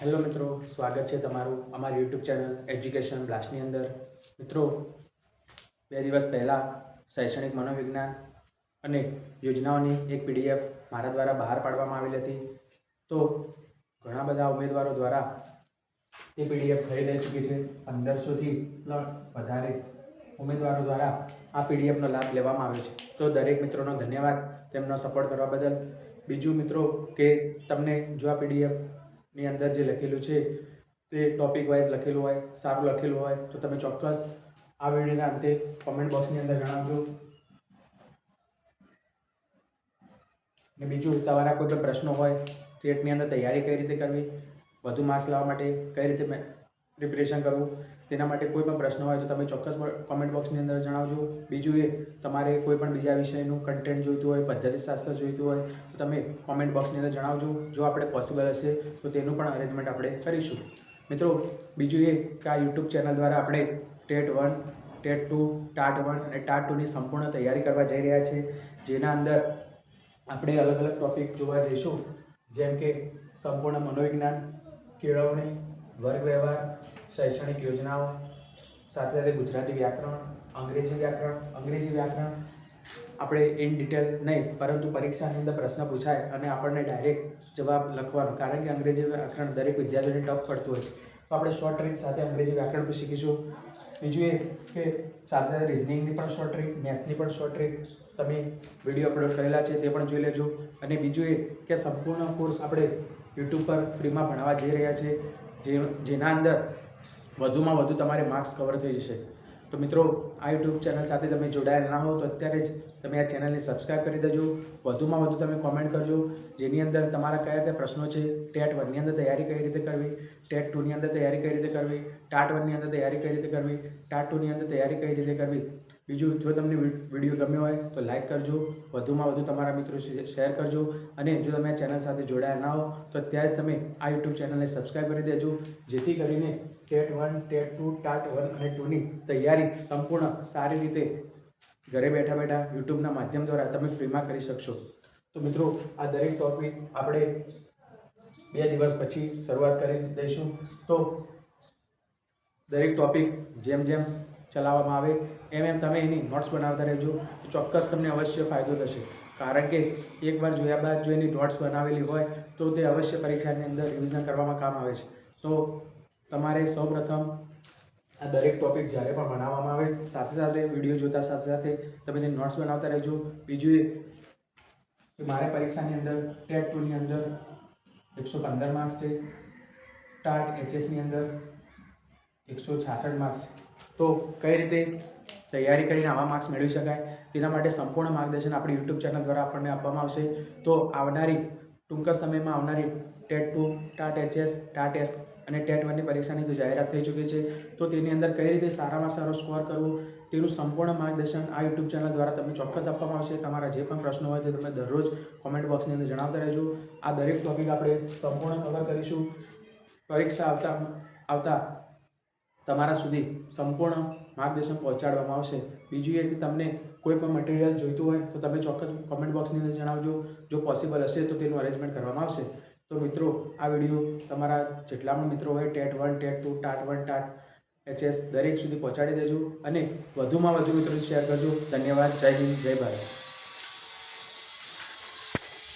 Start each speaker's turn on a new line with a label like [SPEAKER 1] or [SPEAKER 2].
[SPEAKER 1] Hello મિત્રો, સ્વાગત છે તમારું અમારી યુટ્યુબ ચેનલ એજ્યુકેશન બ્લાસ્ટની અંદર. મિત્રો, બે દિવસ પહેલાં શૈક્ષણિક મનોવિજ્ઞાન અને યોજનાઓની એક પીડીએફ મારા દ્વારા બહાર પાડવામાં આવેલી હતી. તો ઘણા બધા ઉમેદવારો દ્વારા એ પીડીએફ ખરીદાઈ ચૂકી છે. પંદરસોથી વધારે ઉમેદવારો દ્વારા આ પીડીએફનો લાભ લેવામાં આવે છે. તો દરેક મિત્રોનો ધન્યવાદ તેમનો સપોર્ટ કરવા બદલ. બીજું મિત્રો કે તમને જો આ પીડીએફની અંદર જે લખેલું છે, તે ટોપિક વાઇઝ લખેલું હોય, સારું લખેલું હોય, તો તમે ચોક્કસ આ વિડીયોના અંતે કોમેન્ટ બોક્સની અંદર જણાવજો. ને બીજું, તમારા કોઈ પણ પ્રશ્નો હોય ટેટની અંદર તૈયારી કઈ રીતે કરવી, વધુ માર્ક્સ લાવવા માટે કઈ રીતે પ્રિપરેશન કરવું તેના માટે કોઈ પણ પ્રશ્ન હોય તો તમે ચોક્કસ કોમેન્ટ બોક્સની અંદર જણાવજો. બીજું એ, તમારે કોઈ પણ બીજા વિષયનું કન્ટેન્ટ જોઈતું હોય પદ્ધતિશાસ્ત્ર જોઈતું હોય, તો તમે કોમેન્ટ બોક્સની અંદર જણાવજો. જો આપણે પોસિબલ હશે, તો તેનું પણ અરેન્જમેન્ટ આપણે કરીશું. મિત્રો, બીજું એ કે આ યુટ્યુબ ચેનલ દ્વારા આપણે TET one TET two TAT one અને ટાટ ટુની સંપૂર્ણ તૈયારી કરવા જઈ રહ્યા છે. જેના અંદર આપણે અલગ અલગ ટોપિક જોવા જઈશું. જેમ કે સંપૂર્ણ મનોવિજ્ઞાન, કેળવણી, વર્ગ વ્યવહાર શૈક્ષણિક યોજનાઓ, સાથે સાથે ગુજરાતી વ્યાકરણ, અંગ્રેજી વ્યાકરણ અંગ્રેજી વ્યાકરણ. આપણે ઇન ડિટેલ નહીં, પરંતુ પરીક્ષાની અંદર પ્રશ્ન પૂછાય અને આપણને ડાયરેક્ટ જવાબ લખવાનો. કારણ કે અંગ્રેજી વ્યાકરણ દરેક વિદ્યાર્થીઓને ટફ પડતું હોય છે. તો આપણે શોર્ટ ટ્રીક સાથે અંગ્રેજી વ્યાકરણ પણ શીખીશું. બીજું એ કે સાથે સાથે રિઝનિંગની પણ શોર્ટ ટ્રીક મેથ્સની પણ શોર્ટ ટ્રીક તમે વીડિયો અપલોડ કરેલા છે તે પણ જોઈ લેજો. અને બીજું એ કે સંપૂર્ણ કોર્સ આપણે યુટ્યુબ પર ફ્રીમાં ભણવા જઈ રહ્યા છે. જે, જેના અંદર વધુમાં વધુ તમારે માર્ક્સ કવર થઈ જશે. તો મિત્રો, આ યુટ્યુબ ચેનલ સાથે તમે જોડાયેલ ના હો તો અત્યારે જ તમે આ ચેનલને સબસ્ક્રાઈબ કરી દેજો. વધુમાં વધુ તમે કોમેન્ટ કરજો. જેની અંદર તમારા કયા કયા પ્રશ્નો છે, ટેટ વનની અંદર તૈયારી કઈ રીતે કરવી, ટેટ ટુની અંદર તૈયારી કઈ રીતે કરવી, ટાટ વનની અંદર તૈયારી કઈ રીતે કરવી, ટાટ ટુની અંદર તૈયારી કઈ રીતે કરવી બીજું જો તમને વીડિયો ગમ્યો હોય તો લાઇક કરજો, વધુમાં વધુ તમારા મિત્રો શેર કરજો અને જો તમે ચેનલ સાથે જોડાયા ના હો તો અત્યારે જ તમે આ યુટ્યુબ ચેનલને સબસ્ક્રાઈબ કરી દેજો, જેથી કરીને TET one, TET two, TAT one અને ટુની તૈયારી સંપૂર્ણ સારી રીતે ઘરે બેઠા બેઠા યુટ્યુબના માધ્યમ દ્વારા તમે ફ્રીમાં કરી શકશો. તો મિત્રો, આ દરેક ટોપિક આપણે બે દિવસ પછી શરૂઆત કરી દઈશું. તો દરેક ટોપિક જેમ જેમ ચલાવવામાં આવે. એમ એમ તમે એની નોટ્સ બનાવતા રહેજો. ચોક્કસ તમને અવશ્ય ફાયદો થશે. કારણ કે એકવાર જોયા બાદ જો એની નોટ્સ બનાવેલી હોય, તો તે અવશ્ય પરીક્ષાની અંદર રિવિઝન કરવામાં કામ આવે છે. તો તમારે સૌપ્રથમ આ દરેક ટોપિક જ્યારે પણ ભણાવવામાં આવે, સાથે સાથે વીડિયો જોતા સાથે સાથે તમે તેની નોટ્સ બનાવતા રહેજો. બીજું એ મારે પરીક્ષાની અંદર ટેટ ટુની અંદર એકસો પંદર માર્ક્સ છે. ટાટ એચએસની અંદર એકસો છાસઠ માર્ક્સ છે. તો કઈ રીતે તૈયારી કરીને આવા માર્ક્સ મેળવી શકાય? તેના માટે સંપૂર્ણ માર્ગદર્શન આપણી યુટ્યુબ ચેનલ દ્વારા આપણને આપવામાં આવશે. તો આવનારી ટૂંક સમયમાં આવનારી TET two TAT HS TAT S અને ટેટ વનની પરીક્ષાની તો જાહેરાત થઈ ચૂકી છે. તો તેની અંદર કઈ રીતે સારામાં સારો સ્કોર કરવો, તેનું સંપૂર્ણ માર્ગદર્શન આ યુટ્યુબ ચેનલ દ્વારા તમને ચોક્કસ આપવામાં આવશે. તમારા જે પણ પ્રશ્નો હોય તે તમે દરરોજ કોમેન્ટ બોક્સની અંદર જણાવતા રહેજો. આ દરેક ટોપિક આપણે સંપૂર્ણ કવર કરીશું. પરીક્ષા આવતા આવતા તમારા સુધી સંપૂર્ણ માર્ગદર્શન પહોંચાડવામાં આવશે. બીજું એ કે તમને કોઈ પણ મટીરિયલ જોઈતું હોય તો તમે ચોક્કસ કોમેન્ટ બોક્સની અંદર જણાવજો. જો પોસિબલ હશે તો તેનું અરેન્જમેન્ટ કરવામાં આવશે. તો મિત્રો, આ વીડિયો તમારા જેટલા પણ મિત્રો હોય, TET one, TET two, TAT one, TAT HS દરેક સુધી પહોંચાડી દેજો અને વધુમાં વધુ મિત્રો શેર કરજો. ધન્યવાદ. જય હિન્દ, જય ભારત.